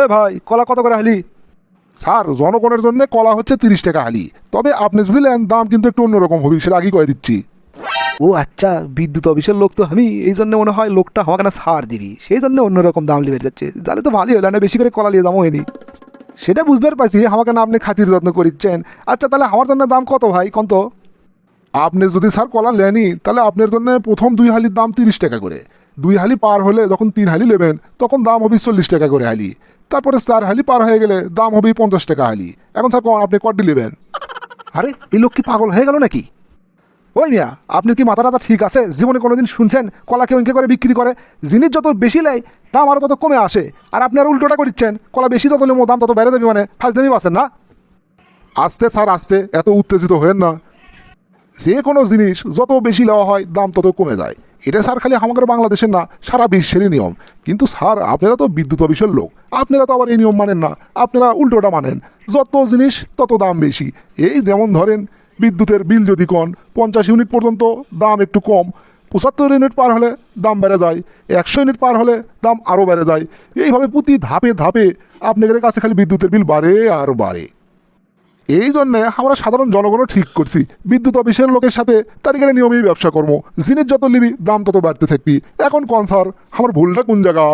এ ভাই কলা কত করে হালি? স্যার জনগণের জন্য কলা হচ্ছে তিরিশ টাকা হালি। তবে আপনি যদি নেন দাম কিন্তু একটু অন্যরকম হবে সেটা আগেই কয়ে দিচ্ছি। ও আচ্ছা বিদ্যুৎ অফিসের লোক তো আমি এই জন্য মনে হয় লোকটা আমাকে না সার দিবি? সেই জন্য অন্যরকম দাম লিবে যাচ্ছে। তাহলে তো ভালোই হলো না বেশি করে কলা নিয়ে দামও হয়নি। সেটা বুঝতে পারছি আমাকে না আপনি খাতির যত্ন করিচ্ছেন। আচ্ছা তাহলে আমার জন্য দাম কত ভাই কত আপনি যদি স্যার কলা নেনই তাহলে আপনার জন্য প্রথম দুই হালির দাম তিরিশ টাকা করে। দুই হালি পার হলে যখন তিন হালি নেবেন তখন দাম হবে চল্লিশ টাকা করে হালি। তারপরে স্যার হালি পার হয়ে গেলে দাম হবে পঞ্চাশ টাকা হালি। এখন স্যার কখন আপনি কটি নেবেন? আরে, এই লোক কি পাগল হয়ে গেল নাকি? ওই মিয়া, আপনি কি মাথা টাথা ঠিক আছে? জীবনে কোনোদিন শুনছেন কলা কেউ করে বিক্রি করে? জিনিস যত বেশি নেয়, দাম আরও তত কমে আসে। আর আপনি আর উল্টোটা করছেন কলা বেশি যত নেব, দাম তত বেড়ে যাবে মানে ফাজদামি পাচ্ছেন না? আস্তে স্যার, আস্তে, এত উত্তেজিত হয়েন না। যে কোনো জিনিস যত বেশি নেওয়া হয়, দাম তত কমে যায়। এটা স্যার খালি আমাদের বাংলাদেশের না, সারা বিশ্বেরই নিয়ম। কিন্তু স্যার, আপনারা তো বিদ্যুৎ অফিসের লোক। আপনারা তো আবার এই নিয়ম মানেন না। আপনারা উল্টোটা মানেন। যত জিনিস, তত দাম বেশি। এই যেমন ধরেন, বিদ্যুতের বিল যদি কন, পঞ্চাশ ইউনিট পর্যন্ত দাম একটু কম। পঁচাত্তর ইউনিট পার হলে দাম বেড়ে যায়। একশো ইউনিট পার হলে দাম আরও বেড়ে যায়। এইভাবে প্রতি ধাপে ধাপে আপনাদের কাছে খালি বিদ্যুতের বিল বাড়ে আর বাড়ে। এই জন্যে আমরা সাধারণ জনগণও ঠিক করছি। বিদ্যুৎ অফিসের লোকের সাথে তারিখের নিয়মেই ব্যবসা কর্ম। জিনিস যত নিবি, দাম তত বাড়তে থাকবি। এখন কনসার আমার ভুলটা কোন জায়গা